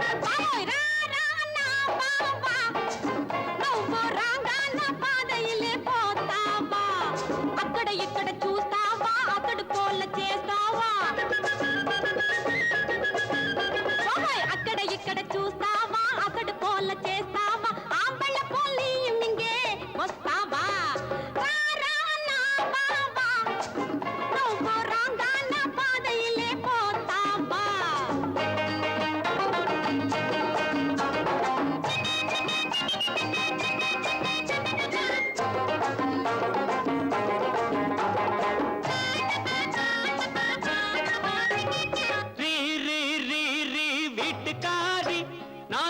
రామన్నా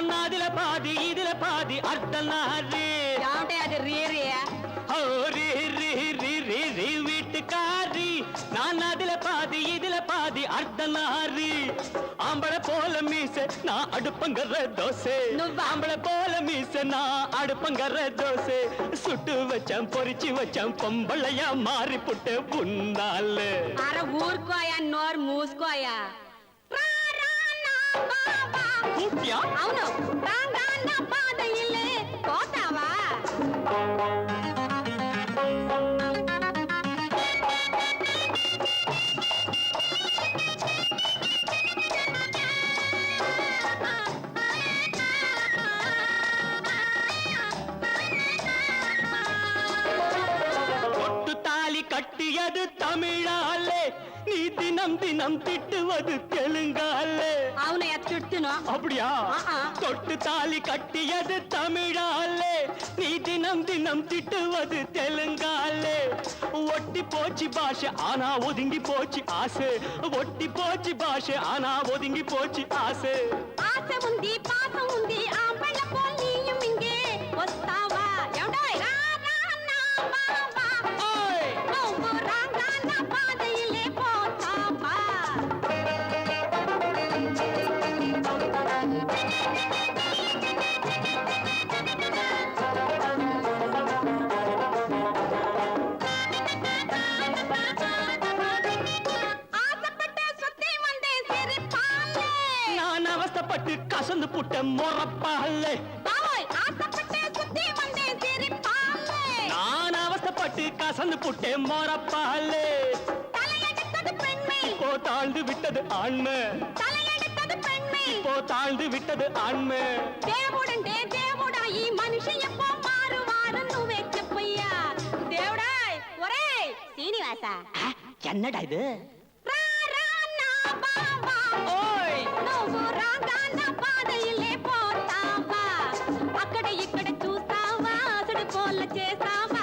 நான் அதுல பாதி இதுல பாதி அர்த்தனாரி ఏమంటే అది రీరీ ஓ ரீ ரீ ரீ ரீ ரீ வீட்டுக்காரி நான் அதுல பாதி இதுல பாதி அர்த்தனாரி ஆம்பள போல மீச நான் அடுப்பங்கற தோசை నువ్వా? ஆம்பள போல மீச நான் அடுப்பங்கற தோசை சுட்டு வச்சேன் பொரிச்சு வச்சேன் பொம்பளையா மாறி புட்டு புண்ணால అరే ఊరుకోయా నోరు మూసుకోయా అవును தாலி கட்டியது தமிழாலே நீ தினம் தினம் திட்டுவது தெலுங்காலே అవునయ్య చుట్టూను அப்படியா ஆஹா. தொட்டு தாலி கட்டியது தமிழாலே நீ தினம் தினம் திட்டுவது தெலுங்காலே ஒட்டி போச்சு பாஷை ஆனா ஒதுங்கி போச்சு ஆசை ஒட்டி போச்சு பாஷை ஆனா ஒதுங்கி போச்சு ஆசை ఆశ ఉంది పాసం ఉంది ஆசைப்பட்ட கசந்து புட்ட முறப்பாலே நான் அவஸ்தப்பட்டு கசந்து புட்டே தாழ்ந்து விட்டது ஆண்மை தலையெடுத்தது பெண்மை இப்போ தாழ்ந்து விட்டது ஆண்மை దేవుడంటే దేవుడా ఈ మనిషి ఎప్పో మారువారు నువ్వే చెప్పయ్యా దేవుడాయ్ ఒరేయ్ శ్రీనివాస என்னடா இது రా రా నా బావా ஓய் నువ్వు రాగా నా పాదయిలే పోతావా అక్కడ ఇక్కడ చూస్తావా అసలు కోళ్ళ చేస్తావా